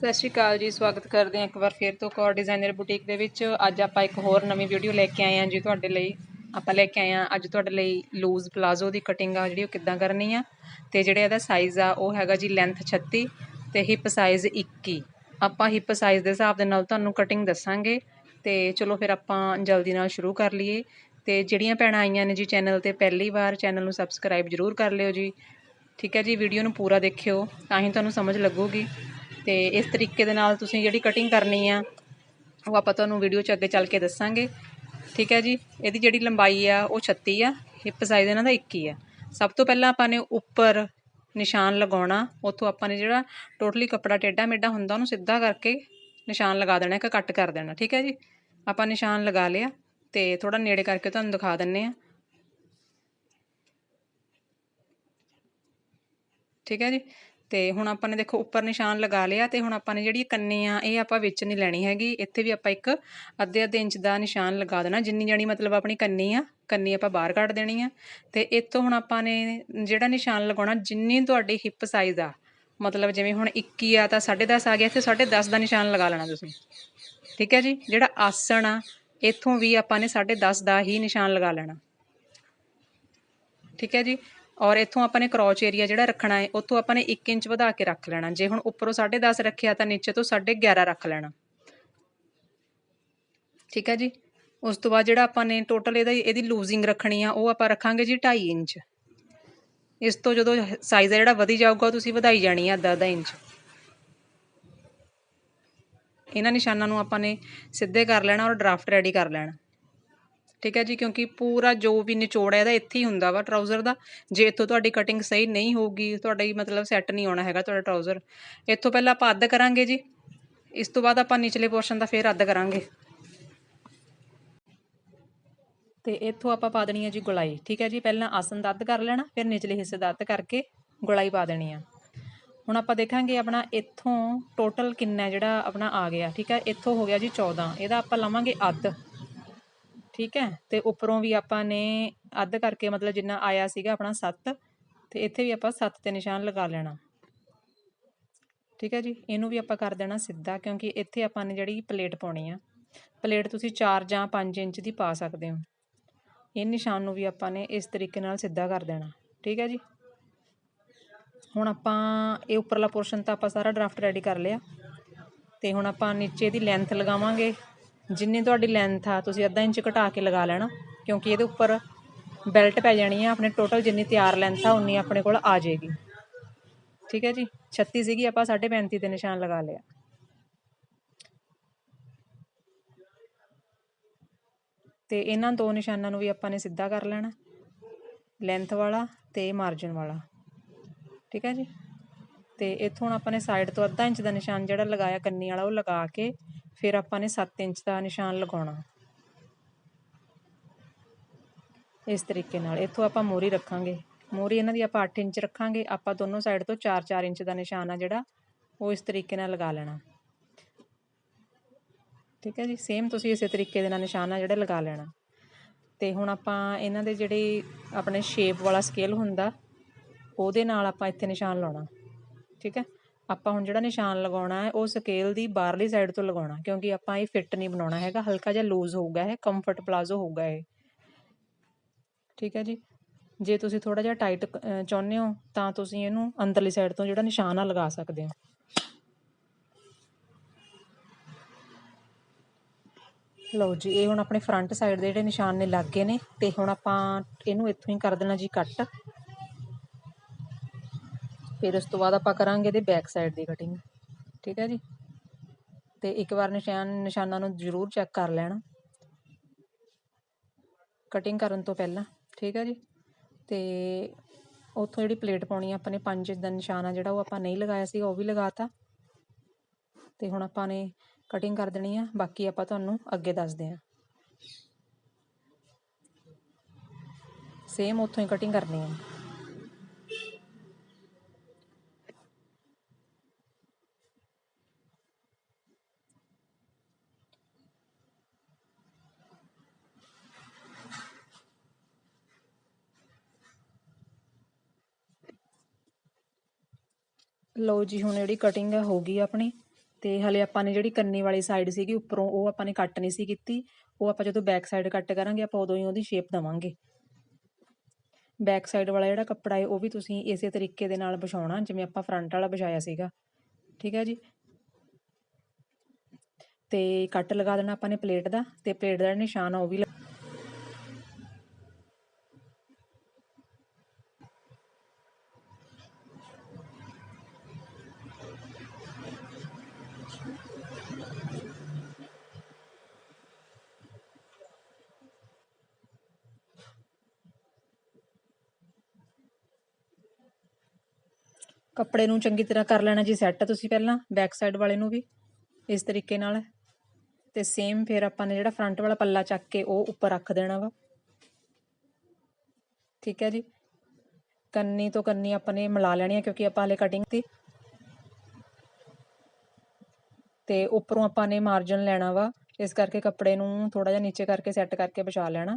ਸਤਿ ਸ਼੍ਰੀ ਅਕਾਲ ਜੀ, ਸਵਾਗਤ ਕਰਦੇ ਹਾਂ ਇੱਕ ਵਾਰ ਫਿਰ ਤੋਂ ਕੌਰ ਡਿਜ਼ਾਈਨਰ ਬੁਟੀਕ ਦੇ ਵਿੱਚ। ਅੱਜ ਆਪਾਂ ਇੱਕ ਹੋਰ ਨਵੀਂ ਵੀਡੀਓ ਲੈ ਕੇ ਆਏ ਹਾਂ ਜੀ ਤੁਹਾਡੇ ਲਈ। ਆਪਾਂ ਲੈ ਕੇ ਆਏ ਹਾਂ ਅੱਜ ਤੁਹਾਡੇ ਲਈ ਲੂਜ਼ ਪਲਾਜ਼ੋ ਦੀ ਕਟਿੰਗ ਆ ਜਿਹੜੀ ਉਹ ਕਿੱਦਾਂ ਕਰਨੀ ਆ ਤੇ ਜਿਹੜੇ ਇਹਦਾ ਸਾਈਜ਼ ਆ ਉਹ ਹੈਗਾ ਜੀ ਲੈਂਥ 36 ਤੇ ਹਿਪ ਸਾਈਜ਼ 21 ਆਪਾਂ ਹਿਪ ਸਾਈਜ਼ ਦੇ ਹਿਸਾਬ ਦੇ ਨਾਲ ਤੁਹਾਨੂੰ ਕਟਿੰਗ ਦੱਸਾਂਗੇ ਤੇ ਚਲੋ ਫਿਰ ਆਪਾਂ ਜਲਦੀ ਨਾਲ ਸ਼ੁਰੂ ਕਰ ਲਈਏ। ਤੇ ਜਿਹੜੀਆਂ ਭੈਣਾਂ ਆਈਆਂ ਨੇ ਜੀ ਚੈਨਲ ਤੇ ਪਹਿਲੀ ਵਾਰ ਚੈਨਲ ਨੂੰ ਸਬਸਕ੍ਰਾਈਬ ਜ਼ਰੂਰ ਕਰ ਲਿਓ ਜੀ। ਠੀਕ ਹੈ ਜੀ ਵੀਡੀਓ ਨੂੰ ਪੂਰਾ ਦੇਖਿਓ ਤਾਂ ਹੀ ਤੁਹਾਨੂੰ ਸਮਝ ਲੱਗੂਗੀ। ਤੇ ਇਸ ਤਰੀਕੇ ਦੇ ਨਾਲ ਤੁਸੀਂ ਜਿਹੜੀ ਕਟਿੰਗ ਕਰਨੀ ਆ, ਉਹ ਆਪਾਂ ਤੁਹਾਨੂੰ ਵੀਡੀਓ 'ਚ ਅੱਗੇ ਚੱਲ ਕੇ ਦੱਸਾਂਗੇ। ਠੀਕ ਹੈ ਜੀ? ਇਹਦੀ ਜਿਹੜੀ ਲੰਬਾਈ ਆ, ਉਹ 36 ਆ ਹਿੱਪ ਸਾਈਜ਼ ਇਹਨਾਂ ਦਾ 21 ਆ। ਸਭ ਤੋਂ ਪਹਿਲਾਂ ਆਪਾਂ ਨੇ ਉੱਪਰ ਨਿਸ਼ਾਨ ਲਗਾਉਣਾ, ਉੱਥੋਂ ਆਪਾਂ ਨੇ ਜਿਹੜਾ ਟੋਟਲੀ ਕੱਪੜਾ ਟੇਢਾ ਮੇਢਾ ਹੁੰਦਾ, ਉਹਨੂੰ ਸਿੱਧਾ ਕਰਕੇ ਨਿਸ਼ਾਨ ਲਗਾ ਦੇਣਾ, ਇੱਕ ਕੱਟ ਕਰ ਦੇਣਾ। ਠੀਕ ਹੈ ਜੀ? ਆਪਾਂ ਨਿਸ਼ਾਨ ਲਗਾ ਲਿਆ ਤੇ ਥੋੜਾ ਨੇੜੇ ਕਰਕੇ ਤੁਹਾਨੂੰ ਦਿਖਾ ਦਿੰਨੇ ਆ। ਠੀਕ ਹੈ ਜੀ? ਤੇ ਹੁਣ ਆਪਾਂ ਨੇ ਦੇਖੋ ਉੱਪਰ ਨਿਸ਼ਾਨ ਲਗਾ ਲਿਆ ਤੇ ਹੁਣ ਆਪਾਂ ਨੇ ਜਿਹੜੀ ਕੰਨੀ ਆ, ਇਹ ਆਪਾਂ ਵਿੱਚ ਨਹੀਂ ਲੈਣੀ ਹੈਗੀ। ਇੱਥੇ ਵੀ ਆਪਾਂ ਇੱਕ ਅੱਧੇ ਅੱਧੇ ਇੰਚ ਦਾ ਨਿਸ਼ਾਨ ਲਗਾ ਦੇਣਾ। ਜਿੰਨੀ ਜਾਣੀ ਮਤਲਬ ਆਪਣੀ ਕੰਨੀ ਆ, ਕੰਨੀ ਆਪਾਂ ਬਾਹਰ ਕੱਢ ਦੇਣੀ ਆ। ਤੇ ਇੱਥੋਂ ਹੁਣ ਆਪਾਂ ਨੇ ਜਿਹੜਾ ਨਿਸ਼ਾਨ ਲਗਾਉਣਾ, ਜਿੰਨੀ ਤੁਹਾਡੀ ਹਿੱਪ ਸਾਈਜ਼ ਆ, ਮਤਲਬ ਜਿਵੇਂ ਹੁਣ 21 ਆ ਤਾਂ 10.5 ਆ ਗਿਆ, ਇੱਥੇ 10.5 ਦਾ ਨਿਸ਼ਾਨ ਲਗਾ ਲੈਣਾ ਤੁਸੀਂ। ਠੀਕ ਹੈ ਜੀ? ਜਿਹੜਾ ਆਸਣ ਆ, ਇੱਥੋਂ ਵੀ ਆਪਾਂ ਨੇ 10.5 ਦਾ ਹੀ ਨਿਸ਼ਾਨ ਲਗਾ ਲੈਣਾ। ਠੀਕ ਹੈ ਜੀ? ਔਰ ਇੱਥੋਂ ਆਪਾਂ ਨੇ ਕਰੋਚ ਏਰੀਆ ਜਿਹੜਾ ਰੱਖਣਾ ਹੈ, ਉੱਥੋਂ ਆਪਾਂ ਨੇ 1 ਇੰਚ ਵਧਾ ਕੇ ਰੱਖ ਲੈਣਾ। ਜੇ ਹੁਣ ਉੱਪਰੋਂ 10.5 ਰੱਖਿਆ ਤਾਂ ਨੀਚੇ ਤੋਂ 11.5 ਰੱਖ ਲੈਣਾ। ਠੀਕ ਹੈ ਜੀ? ਉਸ ਤੋਂ ਬਾਅਦ ਜਿਹੜਾ ਆਪਾਂ ਨੇ ਟੋਟਲ ਇਹਦਾ ਇਹਦੀ ਲੂਜ਼ਿੰਗ ਰੱਖਣੀ ਆ, ਉਹ ਆਪਾਂ ਰੱਖਾਂਗੇ ਜੀ 2.5 ਇੰਚ। ਇਸ ਤੋਂ ਜਦੋਂ ਸਾਈਜ਼ ਜਿਹੜਾ ਵਧੀ ਜਾਊਗਾ ਤੁਸੀਂ ਵਧਾਈ ਜਾਣੀ ਆ ਅੱਧਾ ਅੱਧਾ ਇੰਚ। ਇਹਨਾਂ ਨਿਸ਼ਾਨਾਂ ਨੂੰ ਆਪਾਂ ਨੇ ਸਿੱਧੇ ਕਰ ਲੈਣਾ ਔਰ ਡਰਾਫਟ ਰੈਡੀ ਕਰ ਲੈਣਾ। ਠੀਕ ਹੈ ਜੀ, ਕਿਉਂਕਿ ਪੂਰਾ ਜੋ ਵੀ ਨਿਚੋੜ ਹੈ, ਇਹਦਾ ਇੱਥੇ ਹੀ ਹੁੰਦਾ ਵਾ ਟਰਾਊਜ਼ਰ ਦਾ। ਜੇ ਇੱਥੋਂ ਤੁਹਾਡੀ ਕਟਿੰਗ ਸਹੀ ਨਹੀਂ ਹੋਊਗੀ, ਤੁਹਾਡਾ ਹੀ ਮਤਲਬ ਸੈੱਟ ਨਹੀਂ ਆਉਣਾ ਹੈਗਾ ਤੁਹਾਡਾ ਟਰਾਊਜ਼ਰ ਇੱਥੋਂ ਪਹਿਲਾਂ ਆਪਾਂ ਅੱਧ ਕਰਾਂਗੇ ਜੀ। ਇਸ ਤੋਂ ਬਾਅਦ ਆਪਾਂ ਨਿਚਲੇ ਪੋਰਸ਼ਨ ਦਾ ਫੇਰ ਅੱਧ ਕਰਾਂਗੇ। ਤੇ ਇੱਥੋਂ ਆਪਾਂ ਪਾ ਦੇਣੀ ਹੈ ਜੀ ਗੁਲਾਈ। ਠੀਕ ਹੈ ਜੀ, ਪਹਿਲਾਂ ਆਸਨ ਦਾ ਅੱਧ ਕਰ ਲੈਣਾ, ਫਿਰ ਨਿਚਲੇ ਹਿੱਸੇ ਦਾ ਅੱਧ ਕਰਕੇ ਗੁਲਾਈ ਪਾ ਦੇਣੀ ਆ। ਹੁਣ ਆਪਾਂ ਦੇਖਾਂਗੇ ਆਪਣਾ ਇੱਥੋਂ ਟੋਟਲ ਕਿੰਨਾ ਜਿਹੜਾ ਆਪਣਾ ਆ ਗਿਆ। ਠੀਕ ਹੈ, ਇੱਥੋਂ ਹੋ ਗਿਆ ਜੀ 14 ਇਹਦਾ ਆਪਾਂ ਲਵਾਂਗੇ ਅੱਧ। ਠੀਕ ਹੈ? ਤੇ ਉੱਪਰੋਂ ਵੀ ਆਪਾਂ ਨੇ ਅੱਧ ਕਰਕੇ ਮਤਲਬ ਜਿੰਨਾ ਆਇਆ ਸੀਗਾ ਆਪਣਾ 7 ਤੇ ਇੱਥੇ ਵੀ ਆਪਾਂ 7 ਤੇ ਨਿਸ਼ਾਨ ਲਗਾ ਲੈਣਾ। ਠੀਕ ਹੈ ਜੀ? ਇਹਨੂੰ ਵੀ ਆਪਾਂ ਕਰ ਦੇਣਾ ਸਿੱਧਾ, ਕਿਉਂਕਿ ਇੱਥੇ ਆਪਾਂ ਨੇ ਜਿਹੜੀ ਪਲੇਟ ਪਾਉਣੀ ਆ, ਪਲੇਟ ਤੁਸੀਂ 4 ਜਾਂ 5 ਇੰਚ ਦੀ ਪਾ ਸਕਦੇ ਹੋ। ਇਹ ਨਿਸ਼ਾਨ ਨੂੰ ਵੀ ਆਪਾਂ ਨੇ ਇਸ ਤਰੀਕੇ ਨਾਲ ਸਿੱਧਾ ਕਰ ਦੇਣਾ। ਠੀਕ ਹੈ ਜੀ? ਹੁਣ ਆਪਾਂ ਇਹ ਉੱਪਰਲਾ ਪੋਰਸ਼ਨ ਤਾਂ ਆਪਾਂ ਸਾਰਾ ਡਰਾਫਟ ਰੈਡੀ ਕਰ ਲਿਆ। ਤੇ ਹੁਣ ਆਪਾਂ ਨੀਚੇ ਦੀ ਲੈਂਥ ਲਗਾਵਾਂਗੇ। ਜਿੰਨੀ ਤੁਹਾਡੀ ਲੈਂਥ ਆ, ਤੁਸੀਂ ਅੱਧਾ ਇੰਚ ਘਟਾ ਕੇ ਲਗਾ ਲੈਣਾ, ਕਿਉਂਕਿ ਇਹਦੇ ਉੱਪਰ ਬੈਲਟ ਪੈ ਜਾਣੀ ਆ, ਆਪਣੇ ਟੋਟਲ ਜਿੰਨੀ ਤਿਆਰ ਲੈਂਥ ਆ, ਉਨੀ ਆਪਣੇ ਕੋਲ ਆ ਜਾਏਗੀ। ਠੀਕ ਹੈ ਜੀ? 36 ਸੀਗੀ, ਆਪਾਂ 35.5 ਤੇ ਨਿਸ਼ਾਨ ਲਗਾ ਲਿਆ। ਤੇ ਇਹਨਾਂ ਦੋ ਨਿਸ਼ਾਨਾਂ ਨੂੰ ਵੀ ਆਪਾਂ ਨੇ ਸਿੱਧਾ ਕਰ ਲੈਣਾ ਲੈਂਥ ਵਾਲਾ ਤੇ ਮਾਰਜਨ ਵਾਲਾ। ਠੀਕ ਹੈ ਜੀ? ਤੇ ਇੱਥੋਂ ਹੁਣ ਆਪਾਂ ਨੇ ਸਾਈਡ ਤੋਂ ਅੱਧਾ ਇੰਚ ਦਾ ਨਿਸ਼ਾਨ ਜਿਹੜਾ ਲਗਾਇਆ, ਕੰਨੀ ਵਾਲਾ, ਉਹ ਲਗਾ ਕੇ ਫਿਰ ਆਪਾਂ ਨੇ 7 ਇੰਚ ਦਾ ਨਿਸ਼ਾਨ ਲਗਾਉਣਾ। ਇਸ ਤਰੀਕੇ ਨਾਲ। ਇੱਥੋਂ ਆਪਾਂ ਮੋਰੀ ਰੱਖਾਂਗੇ। ਮੋਰੀ ਇਹਨਾਂ ਦੀ ਆਪਾਂ 8 ਇੰਚ ਰੱਖਾਂਗੇ। ਆਪਾਂ ਦੋਨੋਂ ਸਾਈਡ ਤੋਂ 4-4 ਇੰਚ ਦਾ ਨਿਸ਼ਾਨ ਆ ਜਿਹੜਾ, ਉਹ ਇਸ ਤਰੀਕੇ ਨਾਲ ਲਗਾ ਲੈਣਾ। ਠੀਕ ਹੈ ਜੀ? ਸੇਮ ਤੁਸੀਂ ਇਸੇ ਤਰੀਕੇ ਦੇ ਨਾਲ ਨਿਸ਼ਾਨ ਆ ਜਿਹੜਾ ਲਗਾ ਲੈਣਾ। ਤੇ ਹੁਣ ਆਪਾਂ ਇਹਨਾਂ ਦੇ ਜਿਹੜੇ ਆਪਣੇ ਸ਼ੇਪ ਵਾਲਾ ਸਕੇਲ ਹੁੰਦਾ, ਉਹਦੇ ਨਾਲ ਆਪਾਂ ਇੱਥੇ ਨਿਸ਼ਾਨ ਲਾਉਣਾ। ਠੀਕ ਹੈ? ਆਪਾਂ ਹੁਣ ਜਿਹੜਾ ਨਿਸ਼ਾਨ ਲਗਾਉਣਾ ਹੈ, ਉਹ ਸਕੇਲ ਦੀ ਬਾਹਰਲੀ ਸਾਈਡ ਤੋਂ ਲਗਾਉਣਾ, ਕਿਉਂਕਿ ਆਪਾਂ ਇਹ ਫਿੱਟ ਨਹੀਂ ਬਣਾਉਣਾ ਹੈਗਾ। ਹਲਕਾ ਜਿਹਾ ਲੂਜ਼ ਹੋਊਗਾ ਇਹ ਕੰਫਰਟ ਪਲਾਜ਼ੋ ਹੋਊਗਾ ਇਹ। ਠੀਕ ਹੈ ਜੀ? ਜੇ ਤੁਸੀਂ ਥੋੜਾ ਜਿਹਾ ਟਾਈਟ ਚਾਹੁੰਦੇ ਹੋ, ਤਾਂ ਤੁਸੀਂ ਇਹਨੂੰ ਅੰਦਰਲੀ ਸਾਈਡ ਤੋਂ ਜਿਹੜਾ ਨਿਸ਼ਾਨ ਆ ਲਗਾ ਸਕਦੇ ਹੋ। ਲਓ ਜੀ, ਇਹ ਹੁਣ ਆਪਣੇ ਫਰੰਟ ਸਾਈਡ ਦੇ ਜਿਹੜੇ ਨਿਸ਼ਾਨ ਨੇ ਲੱਗ ਗਏ ਨੇ, ਤੇ ਹੁਣ ਆਪਾਂ ਇਹਨੂੰ ਇੱਥੋਂ ਹੀ ਕਰ ਦੇਣਾ ਜੀ ਕੱਟ। ਫਿਰ ਉਸ ਤੋਂ ਬਾਅਦ ਆਪਾਂ ਕਰਾਂਗੇ ਇਹਦੇ ਬੈਕ ਸਾਈਡ ਦੀ ਕਟਿੰਗ ਠੀਕ ਹੈ ਜੀ? ਤੇ ਇੱਕ ਵਾਰ ਨਿਸ਼ਾਨ, ਨਿਸ਼ਾਨਾਂ ਨੂੰ ਜ਼ਰੂਰ ਚੈੱਕ ਕਰ ਲੈਣਾ। ਕਟਿੰਗ ਕਰਨ ਤੋਂ ਪਹਿਲਾਂ, ਠੀਕ ਹੈ ਜੀ? ਤੇ ਉੱਥੋਂ ਜਿਹੜੀ ਪਲੇਟ ਪਾਉਣੀ ਆ, ਆਪਾਂ ਨੇ 5 ਇੰਚ ਦਾ ਨਿਸ਼ਾਨ ਆ ਜਿਹੜਾ ਉਹ ਆਪਾਂ ਨਹੀਂ ਲਗਾਇਆ ਸੀ, ਉਹ ਵੀ ਲਗਾਤਾ। ਤੇ ਹੁਣ ਆਪਾਂ ਨੇ ਕਟਿੰਗ ਕਰ ਦੇਣੀ ਆ, ਬਾਕੀ ਆਪਾਂ ਤੁਹਾਨੂੰ ਅੱਗੇ ਦੱਸਦੇ ਆ। ਸੇਮ ਉੱਥੋਂ ਹੀ ਕਟਿੰਗ ਕਰਨੀ ਆ। ਲਓ ਜੀ, ਹੁਣ ਜਿਹੜੀ ਕਟਿੰਗ ਹੈ ਹੋ ਗਈ ਆਪਣੀ। ਤੇ ਹਲੇ ਆਪਾਂ ਨੇ ਜਿਹੜੀ ਕੰਨੀ ਵਾਲੀ ਸਾਈਡ ਸੀਗੀ, ਉੱਪਰੋਂ ਉਹ ਆਪਾਂ ਨੇ ਕੱਟ ਨਹੀਂ ਸੀ ਕੀਤੀ। ਉਹ ਆਪਾਂ ਜਦੋਂ ਬੈਕ ਸਾਈਡ ਕੱਟ ਕਰਾਂਗੇ, ਆਪਾਂ ਉਦੋਂ ਹੀ ਉਹਦੀ ਸ਼ੇਪ ਦੇਵਾਂਗੇ। ਬੈਕ ਸਾਈਡ ਵਾਲਾ ਜਿਹੜਾ ਕੱਪੜਾ ਹੈ ਉਹ ਵੀ ਤੁਸੀਂ ਇਸੇ ਤਰੀਕੇ ਦੇ ਨਾਲ ਵਿਛਾਉਣਾ, ਜਿਵੇਂ ਆਪਾਂ ਫਰੰਟ ਵਾਲਾ ਵਿਛਾਇਆ ਸੀਗਾ। ਠੀਕ ਹੈ ਜੀ? ਤੇ ਕੱਟ ਲਗਾ ਦੇਣਾ ਆਪਾਂ ਨੇ ਪਲੇਟ ਦਾ, ਤੇ ਪਲੇਟ ਦਾ ਨਿਸ਼ਾਨ ਆ, ਉਹ ਵੀ ਕੱਪੜੇ ਨੂੰ ਚੰਗੀ ਤਰ੍ਹਾਂ ਕਰ ਲੈਣਾ ਜੀ ਸੈੱਟ ਤੁਸੀਂ ਪਹਿਲਾਂ ਬੈਕ ਸਾਈਡ ਵਾਲੇ ਨੂੰ ਵੀ, ਇਸ ਤਰੀਕੇ ਨਾਲ। ਤੇ ਸੇਮ ਫਿਰ ਆਪਾਂ ਨੇ ਜਿਹੜਾ ਫਰੰਟ ਵਾਲਾ ਪੱਲਾ ਚੱਕ ਕੇ ਉਹ ਉੱਪਰ ਰੱਖ ਦੇਣਾ ਵਾ। ਠੀਕ ਹੈ ਜੀ? ਕੰਨੀ ਤੋਂ ਕੰਨੀ ਆਪਾਂ ਨੇ ਮਿਲਾ ਲੈਣੀ ਹੈ ਕਿਉਂਕਿ ਆਪਾਂ ਹਲੇ ਕਟਿੰਗ ਤੇ ਤੇ ਉੱਪਰੋਂ ਆਪਾਂ ਨੇ ਮਾਰਜਨ ਲੈਣਾ ਵਾ। ਇਸ ਕਰਕੇ ਕੱਪੜੇ ਨੂੰ ਥੋੜਾ ਜਿਹਾ ਨੀਚੇ ਕਰਕੇ ਸੈੱਟ ਕਰਕੇ ਵਿਛਾ ਲੈਣਾ।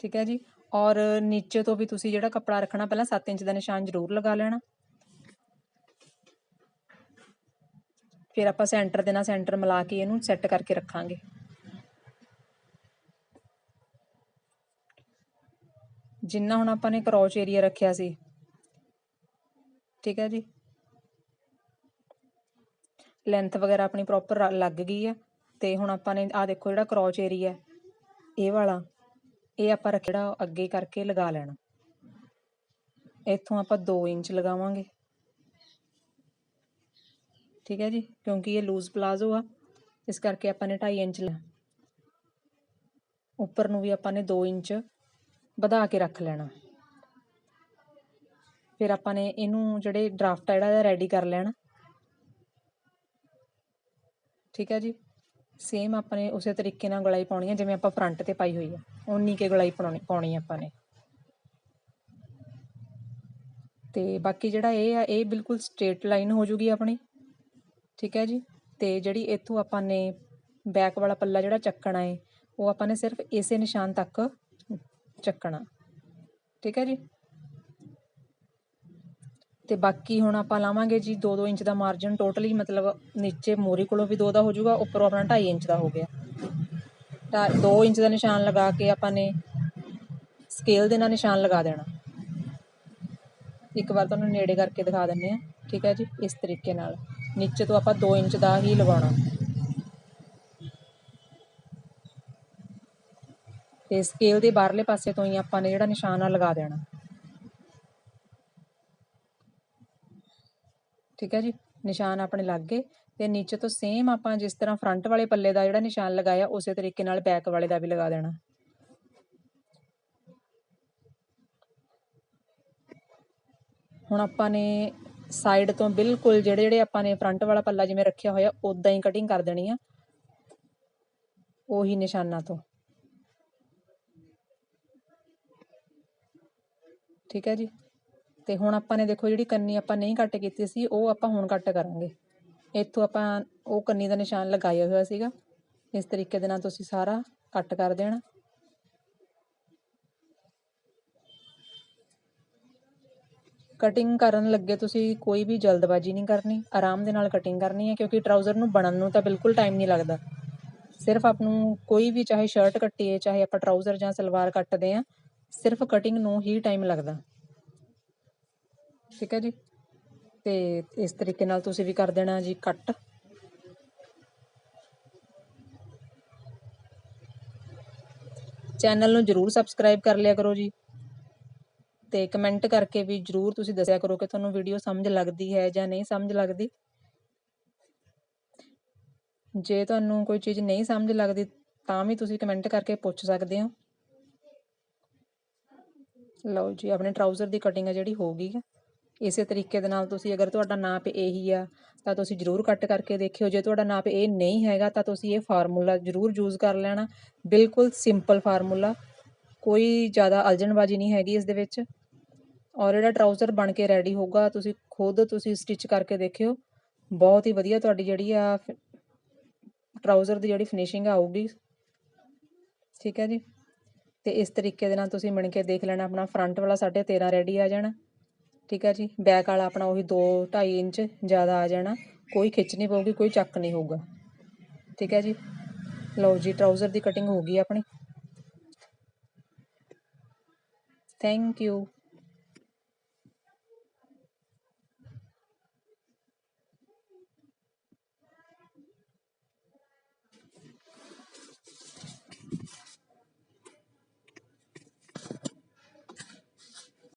ਠੀਕ ਹੈ ਜੀ? ਔਰ ਨੀਚੇ ਤੋਂ ਵੀ ਤੁਸੀਂ ਜਿਹੜਾ ਕੱਪੜਾ ਰੱਖਣਾ, ਪਹਿਲਾਂ 7 ਇੰਚ ਦਾ ਨਿਸ਼ਾਨ ਜ਼ਰੂਰ ਲਗਾ ਲੈਣਾ। ਫਿਰ ਆਪਾਂ ਸੈਂਟਰ ਦੇ ਨਾਲ ਸੈਂਟਰ ਮਿਲਾ ਕੇ ਇਹਨੂੰ ਸੈੱਟ ਕਰਕੇ ਰੱਖਾਂਗੇ। ਜਿੰਨਾ ਹੁਣ ਆਪਾਂ ਨੇ ਕਰੋਚ ਏਰੀਆ ਰੱਖਿਆ ਸੀ। ਠੀਕ ਹੈ ਜੀ? ਲੈਂਥ ਵਗੈਰਾ ਆਪਣੀ ਪ੍ਰੋਪਰ ਲੱਗ ਗਈ ਆ ਤੇ ਹੁਣ ਆਪਾਂ ਨੇ ਆ ਦੇਖੋ ਜਿਹੜਾ ਕਰੋਚ ਏਰੀਆ ਇਹ ਵਾਲਾ। ਇਹ ਆਪਾਂ ਰੱਖ ਅੱਗੇ ਕਰਕੇ ਲਗਾ ਲੈਣਾ। ਇੱਥੋਂ ਆਪਾਂ 2 ਇੰਚ ਲਗਾਵਾਂਗੇ। ਠੀਕ ਹੈ ਜੀ? ਕਿਉਂਕਿ ਇਹ ਲੂਜ਼ ਪਲਾਜ਼ੋ ਆ, ਇਸ ਕਰਕੇ ਆਪਾਂ ਨੇ 2.5 ਇੰਚ ਲਿਆ ਉੱਪਰ ਨੂੰ ਵੀ ਆਪਾਂ ਨੇ 2 ਇੰਚ ਵਧਾ ਕੇ ਰੱਖ ਲੈਣਾ। ਫਿਰ ਆਪਾਂ ਨੇ ਇਹਨੂੰ ਜਿਹੜੇ ਡਰਾਫਟ ਆ, ਜਿਹੜਾ ਰੈਡੀ ਕਰ ਲੈਣਾ। ਠੀਕ ਹੈ ਜੀ? ਸੇਮ ਆਪਾਂ ਨੇ ਉਸੇ ਤਰੀਕੇ ਨਾਲ ਗਲਾਈ ਪਾਉਣੀ ਹੈ ਜਿਵੇਂ ਆਪਾਂ ਫਰੰਟ ਤੇ ਪਾਈ ਹੋਈ ਆ। ਉਨੀ ਕੇ ਗਲਾਈ ਪਾਉਣੀ ਪਾਉਣੀ ਆਪਾਂ ਨੇ। ਤੇ ਬਾਕੀ ਜਿਹੜਾ ਇਹ ਆ, ਇਹ ਬਿਲਕੁਲ ਸਟ੍ਰੇਟ ਲਾਈਨ ਹੋ ਜੂਗੀ ਆਪਣੀ। ਠੀਕ ਹੈ ਜੀ? ਤੇ ਜਿਹੜੀ ਇੱਥੋਂ ਆਪਾਂ ਨੇ ਬੈਕ ਵਾਲਾ ਪੱਲਾ ਜਿਹੜਾ ਚੱਕਣਾ ਹੈ ਉਹ ਆਪਾਂ ਨੇ ਸਿਰਫ ਇਸੇ ਨਿਸ਼ਾਨ ਤੱਕ ਚੱਕਣਾ। ਠੀਕ ਹੈ ਜੀ? ਤੇ ਬਾਕੀ ਹੁਣ ਆਪਾਂ ਲਾਵਾਂਗੇ ਜੀ 2-2 ਇੰਚ ਦਾ ਮਾਰਜਨ ਟੋਟਲੀ ਮਤਲਬ ਨੀਚੇ ਮੋਰੀ ਕੋਲੋਂ ਵੀ ਦੋ ਦਾ ਹੋ ਜਾਊਗਾ, ਉੱਪਰੋਂ ਆਪਣਾ 2.5 ਇੰਚ ਦਾ ਹੋ ਗਿਆ। ਤਾਂ 2 ਇੰਚ ਦਾ ਨਿਸ਼ਾਨ ਲਗਾ ਕੇ ਆਪਾਂ ਨੇ ਸਕੇਲ ਦੇ ਨਾਲ ਨਿਸ਼ਾਨ ਲਗਾ ਦੇਣਾ। ਇੱਕ ਵਾਰ ਤੁਹਾਨੂੰ ਨੇੜੇ ਕਰਕੇ ਦਿਖਾ ਦਿੰਨੇ ਆ ਠੀਕ ਹੈ ਜੀ? ਇਸ ਤਰੀਕੇ ਨਾਲ। ਨੀਚੇ ਤੋਂ ਆਪਾਂ 2 ਇੰਚ ਦਾ ਹੀ ਲਗਾਉਣਾ ਤੇ ਸਕੇਲ ਦੇ ਬਾਹਰਲੇ ਪਾਸੇ ਤੋਂ ਹੀ ਆਪਾਂ ਨੇ ਜਿਹੜਾ ਨਿਸ਼ਾਨ ਆ ਲਗਾ ਦੇਣਾ। ਠੀਕ ਹੈ ਜੀ, ਨਿਸ਼ਾਨ ਆਪਣੇ ਲੱਗ ਗਏ ਤੇ ਨੀਚੇ ਤੋਂ ਸੇਮ ਆਪਾਂ ਜਿਸ ਤਰ੍ਹਾਂ ਫਰੰਟ ਵਾਲੇ ਪੱਲੇ ਦਾ ਜਿਹੜਾ ਨਿਸ਼ਾਨ ਲਗਾਇਆ, ਉਸੇ ਤਰੀਕੇ ਨਾਲ ਬੈਕ ਵਾਲੇ ਦਾ ਵੀ ਲਗਾ ਦੇਣਾ। ਹੁਣ ਆਪਾਂ ਨੇ ਸਾਈਡ ਤੋਂ ਬਿਲਕੁਲ ਜਿਹੜੇ ਜਿਹੜੇ ਆਪਾਂ ਨੇ ਫਰੰਟ ਵਾਲਾ ਪੱਲਾ ਜਿਵੇਂ ਰੱਖਿਆ ਹੋਇਆ ਉਦਾਂ ਹੀ ਕਟਿੰਗ ਕਰ ਦੇਣੀ ਆ। ਉਹੀ ਨਿਸ਼ਾਨਾਂ ਤੋਂ। ਠੀਕ ਹੈ ਜੀ। ਤੇ ਹੁਣ ਆਪਾਂ ਨੇ ਦੇਖੋ ਜਿਹੜੀ ਕੰਨੀ ਆਪਾਂ ਨਹੀਂ ਕੱਟ ਕੀਤੀ ਸੀ, ਉਹ ਆਪਾਂ ਹੁਣ ਕੱਟ ਕਰਾਂਗੇ। ਇੱਥੋਂ ਆਪਾਂ ਉਹ ਕੰਨੀ ਦਾ ਨਿਸ਼ਾਨ ਲਗਾਇਆ ਹੋਇਆ ਸੀਗਾ। ਇਸ ਤਰੀਕੇ ਦੇ ਨਾਲ ਤੁਸੀਂ ਸਾਰਾ ਕੱਟ ਕਰ ਦੇਣਾ। ਕਟਿੰਗ ਕਰਨ ਲੱਗੇ ਤੁਸੀਂ ਕੋਈ ਵੀ ਜਲਦਬਾਜ਼ੀ ਨਹੀਂ ਕਰਨੀ, ਆਰਾਮ ਦੇ ਨਾਲ ਕਟਿੰਗ ਕਰਨੀ ਹੈ, ਕਿਉਂਕਿ ਟਰਾਊਜ਼ਰ ਨੂੰ ਬਣਨ ਨੂੰ ਤਾਂ ਬਿਲਕੁਲ ਟਾਈਮ ਨਹੀਂ ਲੱਗਦਾ। ਸਿਰਫ ਆਪ ਨੂੰ ਕੋਈ ਵੀ ਚਾਹੇ ਸ਼ਰਟ ਕੱਟੀਏ, ਚਾਹੇ ਆਪਾਂ ਟਰਾਊਜ਼ਰ ਜਾਂ ਸਲਵਾਰ ਕੱਟਦੇ ਆ ਸਿਰਫ ਕਟਿੰਗ ਨੂੰ ਹੀ ਟਾਈਮ ਲੱਗਦਾ। ਠੀਕ ਹੈ ਜੀ। ਤੇ ਇਸ ਤਰੀਕੇ ਨਾਲ ਤੁਸੀਂ ਵੀ ਕਰ ਦੇਣਾ ਜੀ ਕੱਟ। ਚੈਨਲ ਨੂੰ ਜਰੂਰ ਸਬਸਕ੍ਰਾਈਬ ਕਰ ਲਿਆ ਕਰੋ ਜੀ। ਤੇ ਕਮੈਂਟ ਕਰਕੇ ਵੀ ਜਰੂਰ ਤੁਸੀਂ ਦੱਸਿਆ ਕਰੋ ਕਿ ਤੁਹਾਨੂੰ ਵੀਡੀਓ ਸਮਝ ਲੱਗਦੀ ਹੈ ਜਾਂ ਨਹੀਂ ਸਮਝ ਲੱਗਦੀ। ਜੇ ਤੁਹਾਨੂੰ ਕੋਈ ਚੀਜ਼ ਨਹੀਂ ਸਮਝ ਲੱਗਦੀ, ਤਾਂ ਵੀ ਤੁਸੀਂ ਕਮੈਂਟ ਕਰਕੇ ਪੁੱਛ ਸਕਦੇ ਹੋ। ਲਓ ਜੀ, ਆਪਣੇ ਟਰਾਊਜ਼ਰ ਦੀ ਕਟਿੰਗ ਹੈ ਜਿਹੜੀ ਹੋ ਗਈ ਹੈ। ਇਸੇ ਤਰੀਕੇ ਦੇ ਨਾਲ ਤੁਸੀਂ ਅਗਰ ਤੁਹਾਡਾ ਨਾਪ ਇਹੀ ਆ, ਤਾਂ ਤੁਸੀਂ ਜਰੂਰ ਕੱਟ ਕਰਕੇ ਦੇਖਿਓ। ਜੇ ਤੁਹਾਡਾ ਨਾਪ ਇਹ ਨਹੀਂ ਹੈਗਾ, ਤਾਂ ਤੁਸੀਂ ਇਹ ਫਾਰਮੂਲਾ ਜਰੂਰ ਯੂਜ਼ ਕਰ ਲੈਣਾ। ਬਿਲਕੁਲ ਸਿੰਪਲ ਫਾਰਮੂਲਾ। ਕੋਈ ਜ਼ਿਆਦਾ ਅਲਜਣਬਾਜ਼ੀ ਨਹੀਂ ਹੈਗੀ ਇਸ ਦੇ ਵਿੱਚ। ਔਰ ਜਿਹੜਾ ਟਰਾਊਜ਼ਰ ਬਣ ਕੇ ਰੈਡੀ ਹੋਊਗਾ, ਤੁਸੀਂ ਖੁਦ ਤੁਸੀਂ ਸਟਿਚ ਕਰਕੇ ਦੇਖਿਓ। ਬਹੁਤ ਹੀ ਵਧੀਆ ਤੁਹਾਡੀ ਜਿਹੜੀ ਆ ਟਰਾਊਜ਼ਰ ਦੀ ਜਿਹੜੀ ਫਿਨਿਸ਼ਿੰਗ ਆਊਗੀ। ਠੀਕ ਹੈ ਜੀ? ਤੇ ਇਸ ਤਰੀਕੇ ਦੇ ਨਾਲ ਤੁਸੀਂ ਮਿਣ ਕੇ ਦੇਖ ਲੈਣਾ, ਆਪਣਾ ਫਰੰਟ ਵਾਲਾ 13.5 ਰੈਡੀ ਆ ਜਾਣਾ। ਠੀਕ ਹੈ ਜੀ। ਬੈਕ ਵਾਲਾ ਆਪਣਾ ਉਹੀ 2 2.5 ਇੰਚ ਜ਼ਿਆਦਾ ਆ ਜਾਣਾ। ਕੋਈ ਖਿੱਚ ਨਹੀਂ ਪਊਗੀ, ਕੋਈ ਚੱਕ ਨਹੀਂ ਹੋਊਗਾ। ਠੀਕ ਹੈ ਜੀ। ਲਓ ਜੀ ਟਰਾਊਜ਼ਰ ਦੀ ਕਟਿੰਗ ਹੋ ਗਈ ਆਪਣੀ। Thank you